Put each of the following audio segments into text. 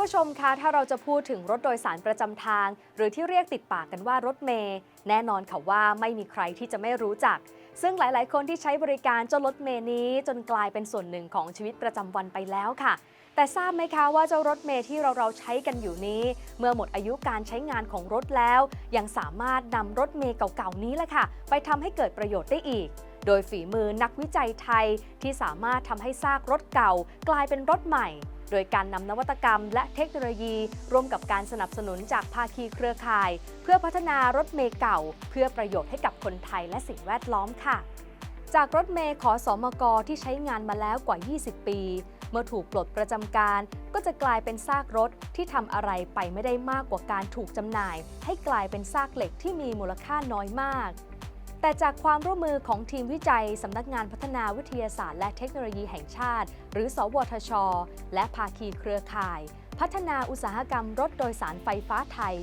ผู้ชมคะถ้าเราจะพูดถึงรถโดยสารประจำทาง หรือที่เรียกติดปากกันว่ารถเมย์แน่นอนค่ะว่าไม่มีใครที่จะไม่รู้จัก ซึ่งหลาย ๆ คนที่ใช้บริการเจ้ารถเมย์นี้ จนกลายเป็นส่วนหนึ่งของชีวิตประจำวันไปแล้วค่ะ แต่ทราบไหมคะว่าเจ้ารถเมย์ที่เราเราใช้กันอยู่นี้ เมื่อหมดอายุการใช้งานของรถแล้ว ยังสามารถนำรถเมย์เก่า ๆ นี้แหละค่ะ ไปทำให้เกิดประโยชน์ได้อีก โดยฝีมือนักวิจัยไทยที่สามารถทำให้ซากรถเก่ากลายเป็นรถใหม่ โดยการนำนวัตกรรมและเทคโนโลยี ร่วมกับการสนับสนุนจากภาคีเครือข่าย เพื่อพัฒนารถเมย์เก่า เพื่อประโยชน์ให้กับคนไทยและสิ่งแวดล้อมค่ะ จากรถเมย์ขอสอมกที่ใช้งานมาแล้วกว่า 20 ปี เมื่อถูกปลดประจำการก็จะกลายเป็นซากรถที่ทำอะไรไปไม่ได้มากกว่าการถูกจำหน่าย ให้กลายเป็นซากเหล็กที่มีมูลค่าน้อยมาก แต่จากความร่วมมือของทีมวิจัยสำนักงานพัฒนาวิทยาศาสตร์ และเทคโนโลยีแห่งชาติ หรือ สวทช และภาคีเครือข่าย พัฒนาอุตสาหกรรมรถโดยสารไฟฟ้าไทย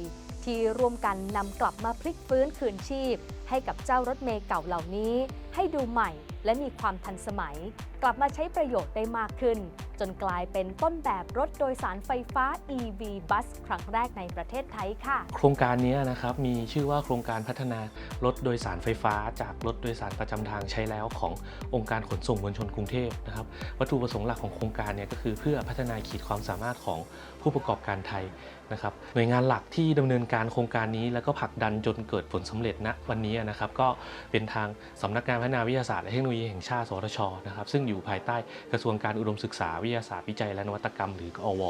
ที่ร่วมกันนำกลับมาพลิกฟื้นคืนชีพ ให้กับเจ้ารถเมล์เก่าเหล่านี้ ให้ดูใหม่ และมีความทันสมัย กลับมาใช้ประโยชน์ได้มากขึ้น จนกลายเป็นต้นแบบรถโดยสารไฟฟ้า EV Bus ครั้งแรกในประเทศไทยค่ะ โครงการนี้นะครับมีชื่อว่าโครงการพัฒนารถโดยสารไฟฟ้า จากรถโดยสารประจำทางใช้แล้วขององค์การขนส่งมวลชนกรุงเทพนะครับวัตถุประสงค์หลักของโครงการเนี่ยก็คือเพื่อพัฒนาขีดความสามารถของผู้ประกอบการไทยนะครับหน่วยงานหลักที่ดำเนินการโครงการนี้แล้วก็ผลักดันจนเกิดผลสำเร็จณวันนี้นะครับก็เป็นทางสำนักงานพัฒนาวิทยาศาสตร์และเทคโนโลยีแห่งชาติสวทชนะครับซึ่งอยู่ภายใต้กระทรวงการอุดมศึกษาวิทยาศาสตร์วิจัยและนวัตกรรมหรืออว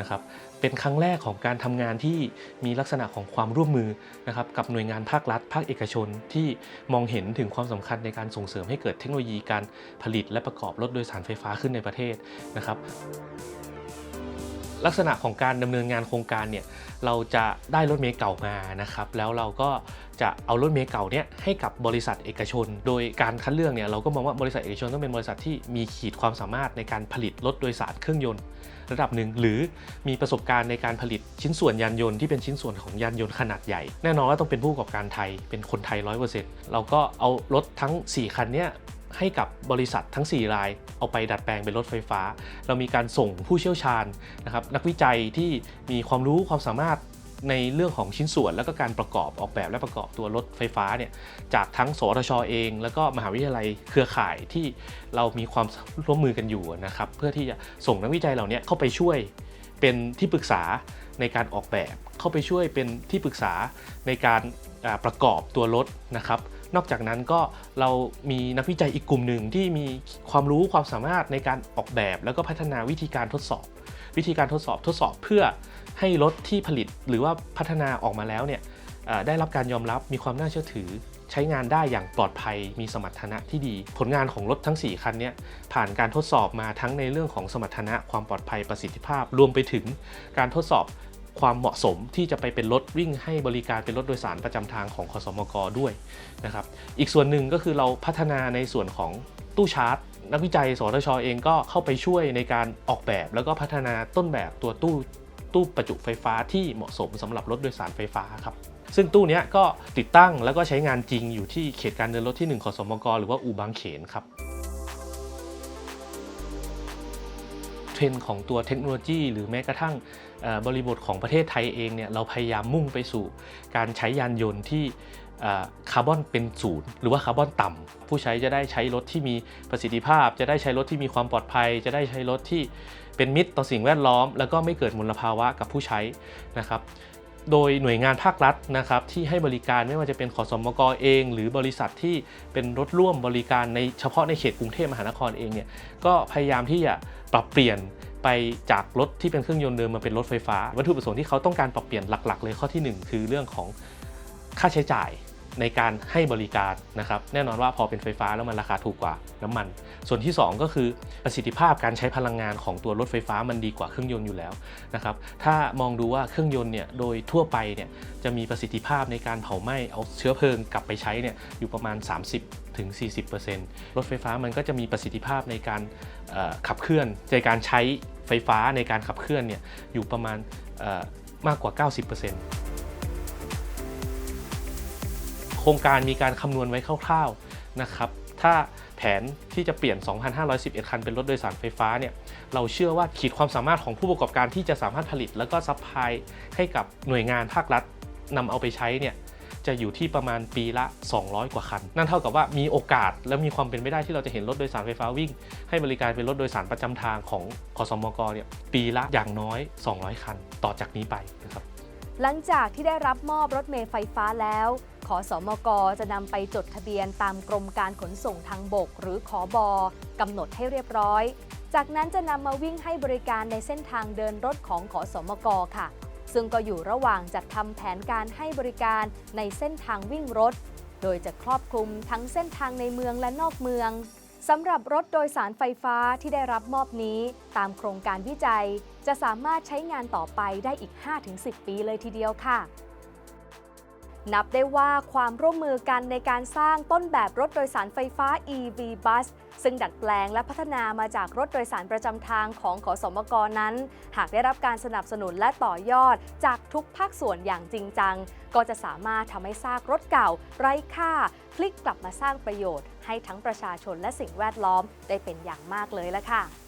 นะครับเป็นครั้งแรกของการทำงานที่มีลักษณะของความร่วมมือนะครับกับหน่วยงานภาครัฐ ภาคเอกชนที่มองเห็นถึงความสำคัญในการส่งเสริมให้เกิดเทคโนโลยีการผลิตและประกอบรถโดยสารไฟฟ้าขึ้นในประเทศนะครับ ลักษณะของการดำเนินงานโครงการเนี่ยเราจะได้รถเมล์เก่ามานะครับแล้วเราก็จะเอารถเมล์เก่าเนี่ยให้กับบริษัทเอกชน โดยการคัดเลือกเนี่ยเราก็มองว่าบริษัทเอกชนต้องเป็นบริษัทที่มีขีดความสามารถในการผลิตรถโดยสารเครื่องยนต์ ระดับหนึ่งหรือมีประสบการณ์ในการผลิตชิ้นส่วนยานยนต์ที่เป็นชิ้นส่วนของยานยนต์ขนาดใหญ่ แน่นอนว่าต้องเป็นผู้ประกอบการไทยเป็นคนไทย 100%เราก็เอารถทั้ง 4 คันเนี้ย ให้กับบริษัททั้ง 4 ราย เอาไปดัดแปลงเป็นรถไฟฟ้า เรามีการส่งผู้เชี่ยวชาญนะครับนักวิจัยที่มีความรู้ความสามารถในเรื่องของชิ้นส่วนแล้วก็การประกอบออกแบบและประกอบตัวรถไฟฟ้าเนี่ยจากทั้งสทชเอง แล้วก็มหาวิทยาลัยเครือข่ายที่เรามีความร่วมมือกันอยู่นะครับเพื่อที่จะส่งนักวิจัยเหล่านี้เข้าไปช่วยเป็นที่ปรึกษาในการออกแบบ เข้าไปช่วยเป็นที่ปรึกษาในการประกอบตัวรถนะครับ นอกจากนั้นก็เรามีนักวิจัยอีกกลุ่มหนึ่งที่มีความรู้ความสามารถในการออกแบบ แล้วก็พัฒนาวิธีการทดสอบ วิธีการทดสอบทดสอบเพื่อให้รถที่ผลิตหรือว่าพัฒนาออกมาแล้วเนี่ยได้รับการยอมรับมีความน่าเชื่อถือ ใช้งานได้อย่างปลอดภัยมีสมรรถนะที่ดี ผลงานของรถทั้ง 4 คันเนี้ผ่านการทดสอบมาทั้งในเรื่องของสมรรถนะความปลอดภัยประสิทธิภาพ รวมไปถึงการทดสอบ ความเหมาะสมที่จะไปเป็นรถวิ่งให้บริการเป็นรถโดยสารประจำทางของคสมกด้วยนะครับอีกส่วนหนึ่งก็คือเราพัฒนาในส่วนของตู้ชาร์จนักวิจัย สทชเองก็เข้าไปช่วยในการออกแบบ แล้วก็พัฒนาต้นแบบตัวตู้ตู้ประจุไฟฟ้าที่เหมาะสมสำหรับรถโดยสารไฟฟ้าครับซึ่งตู้นี้ก็ติดตั้งแล้วก็ใช้งานจริงอยู่ที่เขตการเดินรถที่ 1ขสมก หรือว่าอู่บางเขนครับ เทรนด์ของตัวเทคโนโลยี หรือแม้กระทั่งบริบทของประเทศไทยเองเนี่ยเราพยายามมุ่งไปสู่การใช้ยานยนต์ที่คาร์บอนเป็นศูนย์หรือว่าคาร์บอนต่ำผู้ใช้จะได้ใช้รถที่มีประสิทธิภาพ จะได้ใช้รถที่มีความปลอดภัย จะได้ใช้รถที่เป็นมิตรต่อสิ่งแวดล้อม แล้วก็ไม่เกิดมลภาวะกับผู้ใช้นะครับ โดยหน่วยงานภาครัฐนะครับที่ให้บริการไม่ว่าจะเป็นขอสมกเอง หรือบริษัทที่เป็นรถร่วมบริการในเฉพาะในเขตกรุงเทพมหานครเองเนี่ยก็พยายามที่จะปรับเปลี่ยนไปจากรถที่เป็นเครื่องยนต์เดิมมาเป็นรถไฟฟ้า วัตถุประสงค์ที่เขาต้องการปรับเปลี่ยนหลัก ๆ เลยข้อที่หนึ่งคือเรื่องของค่าใช้จ่าย ในการให้บริการนะครับแน่นอนว่าพอเป็นไฟฟ้าแล้วมันราคาถูกกว่าน้ำมัน ส่วนที่สองก็คือประสิทธิภาพการใช้พลังงานของตัวรถไฟฟ้ามันดีกว่าเครื่องยนต์อยู่แล้วนะครับถ้ามองดูว่าเครื่องยนต์เนี่ยโดยทั่วไปเนี่ยจะมีประสิทธิภาพในการเผาไหม้เอาเชื้อเพลิงกลับไปใช้เนี่ยอยู่ประมาณ 30ถึง40%รถไฟฟ้ามันก็จะมีประสิทธิภาพในการขับเคลื่อนในการใช้ไฟฟ้าในการขับเคลื่อนเนี่ยอยู่ประมาณมากกว่า 90% ครงการมีการคำนวณไว้คร่าวๆนะครับถ้าแผนที่จะเปลี่ยน 2,511 คันเป็นรถโดยสารไฟฟ้าเนี่ยเราเชื่อว่าขีดความสามารถของผู้ประกอบการที่จะสามารถผลิต แล้วก็ซัพพลายให้กับหน่วยงานภาครัฐนำเอาไปใช้เนี่ยจะอยู่ที่ประมาณปีละ 200 กว่าคัน นั่นเท่ากับว่ามีโอกาสและมีความเป็นไปได้ที่เราจะเห็นรถโดยสารไฟฟ้าวิ่ง ให้บริการเป็นรถโดยสารประจำทางของขสมกเนี่ยปีละอย่างน้อย 200 คัน ต่อจากนี้ไปนะครับ หลังจากที่ได้รับมอบรถเมล์ไฟฟ้าแล้ว ขอสอมกจะนำไปจดทะเบียนตามกรมการขนส่งทางบก หรือขอบอกำหนดให้เรียบร้อย จากนั้นจะนำมาวิ่งให้บริการในเส้นทางเดินรถของขอสอมกค่ะ ซึ่งก็อยู่ระหว่างจัดทำแผนการให้บริการในเส้นทางวิ่งรถ โดยจะครอบคลุมทั้งเส้นทางในเมืองและนอกเมืองสำหรับรถโดยสารไฟฟ้าที่ได้รับมอบนี้ ตามโครงการวิจัย จะสามารถใช้งานต่อไปได้อีก 5-10 ปีเลยทีเดียวค่ะ นับได้ว่าความร่วมมือกันในการสร้างต้นแบบรถโดยสารไฟฟ้า EV Bus ซึ่งดัดแปลงและพัฒนามาจากรถโดยสารประจำทางของขอสมกนั้น หากได้รับการสนับสนุนและต่อยอดจากทุกภาคส่วนอย่างจริงจัง ก็จะสามารถทำให้ซากรถเก่า ไร้ค่า พลิกกลับมาสร้างประโยชน์ ให้ทั้งประชาชนและสิ่งแวดล้อมได้เป็นอย่างมากเลยละค่ะ